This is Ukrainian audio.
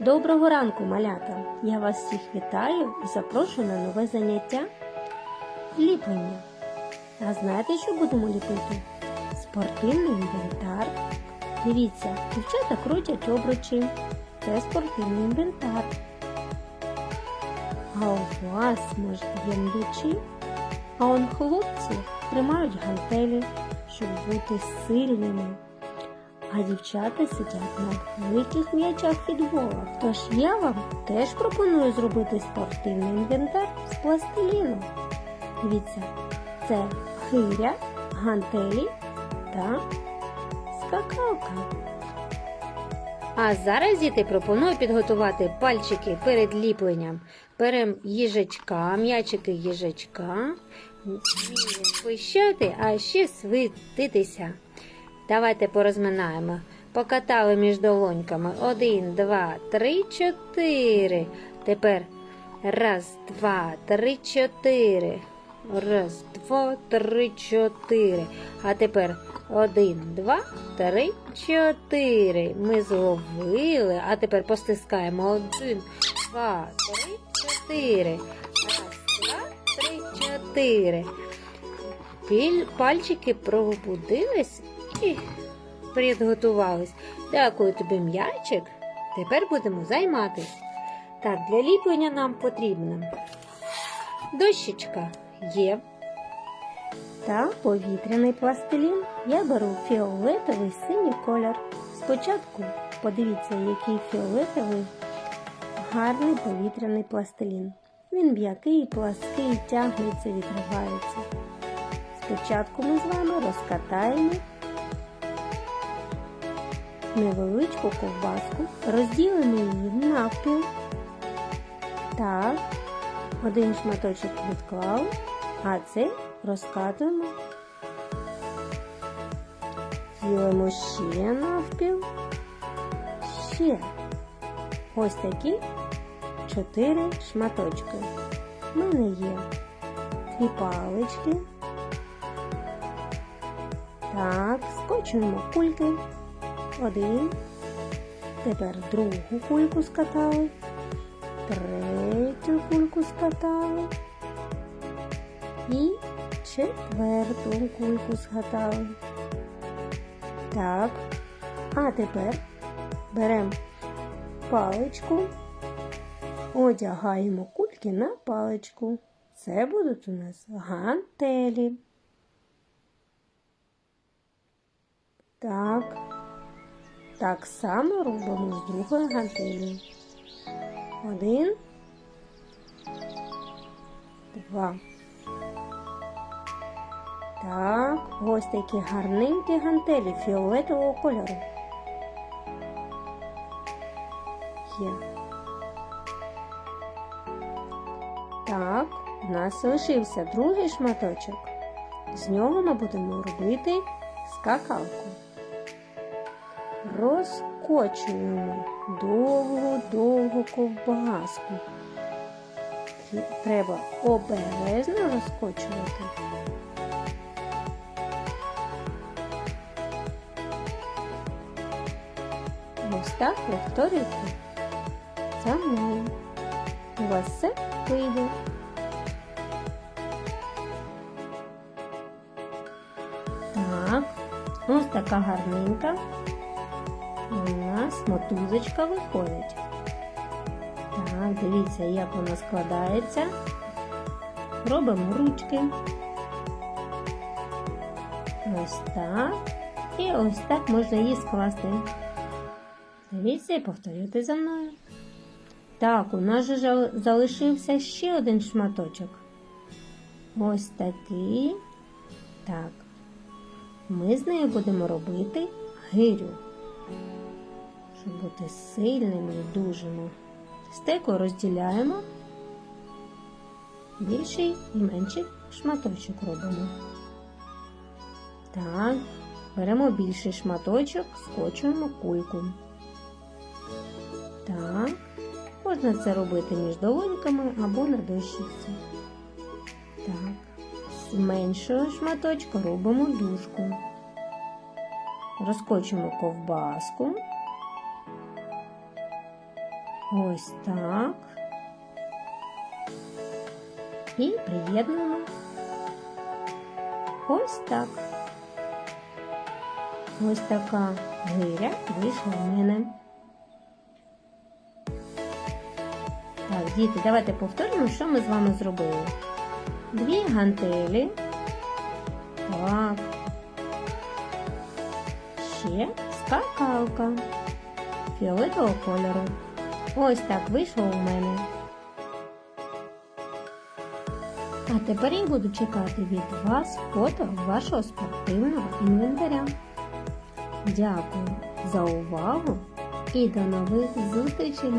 Доброго ранку, малята! Я вас всіх вітаю і запрошую на нове заняття ліплення. А знаєте, що будемо ліпити? Спортивний інвентар. Дивіться, дівчата крутять обручі. Це спортивний інвентар. А у вас, може, є м'ячі? А он хлопці тримають гантелі, щоб бути сильними. А дівчата сидять на великих м'ячах фітбола. Тож я вам теж пропоную зробити спортивний інвентар з пластиліну. Дивіться, це хиря, гантелі та скакалка. А зараз діти пропоную підготувати пальчики перед ліпленням. Беремо їжачка, м'ячики їжачка, пищати, а ще світитися. Давайте порозминаємо. Покатали між долоньками. Один, два, три, чотири. Тепер раз, два, три, чотири. Раз, два, три, чотири. А тепер один, два, три, чотири. Ми зловили. А тепер постискаємо. Один, два, три, чотири. Раз, два, три, чотири. Пальчики пробудились і підготувались. Дякую тобі, м'ячик. Тепер будемо займатися. Так, для ліплення нам потрібна дощечка є. Та повітряний пластилін. Я беру фіолетовий синій колір. Спочатку подивіться, який фіолетовий гарний повітряний пластилін. Він м'який, плаский, тягнеться, відривається. Спочатку ми з вами розкатаємо невеличку ковбаску, розділимо її навпіл. Так, один шматочок відклали, а цей розкатуємо. Ділимо ще навпіл. Ще ось такі чотири шматочки. У мене є дві палички. Так, скочуємо кульки. Один. Тепер другу кульку скатали. Третю кульку скатали. І четверту кульку скатали. Так. А тепер беремо паличку, одягаємо кульки на паличку. Це будуть у нас гантелі. Так. Так само робимо з другою гантелею. Один, два. Так, ось такі гарненькі гантелі фіолетового кольору. Є. Так, у нас залишився другий шматочок. З нього ми будемо робити скакалку розкочуємо довгу-довгу ковбаску. Треба обережно розкочувати. Ось так повторюйте за мною. У вас все вийде. Так, ось така гарненька у нас мотузочка виходить. Так, дивіться, як вона складається. Робимо ручки. Ось так. І ось так можна її скласти. Дивіться і повторюйте за мною. Так, у нас же залишився ще один шматочок. Ось такий. Так. Ми з нею будемо робити гирю щоб бути сильними і дужими. Стеку розділяємо, більший і менший шматочок робимо. Так, беремо більший шматочок, скочуємо кульку. Так, можна це робити між долоньками або на дощиці. Так, з меншого шматочка робимо дужку. Розкочуємо ковбаску. Ось так. І приєднуємо. Ось так. Ось така гиря вийшла в мене. Так, діти, давайте повторимо, що ми з вами зробили. Дві гантелі. Так. Ще скакалка фіолетового кольору. Ось так вийшло у мене. А тепер я буду чекати від вас фото вашого спортивного інвентаря. Дякую за увагу і до нових зустрічей!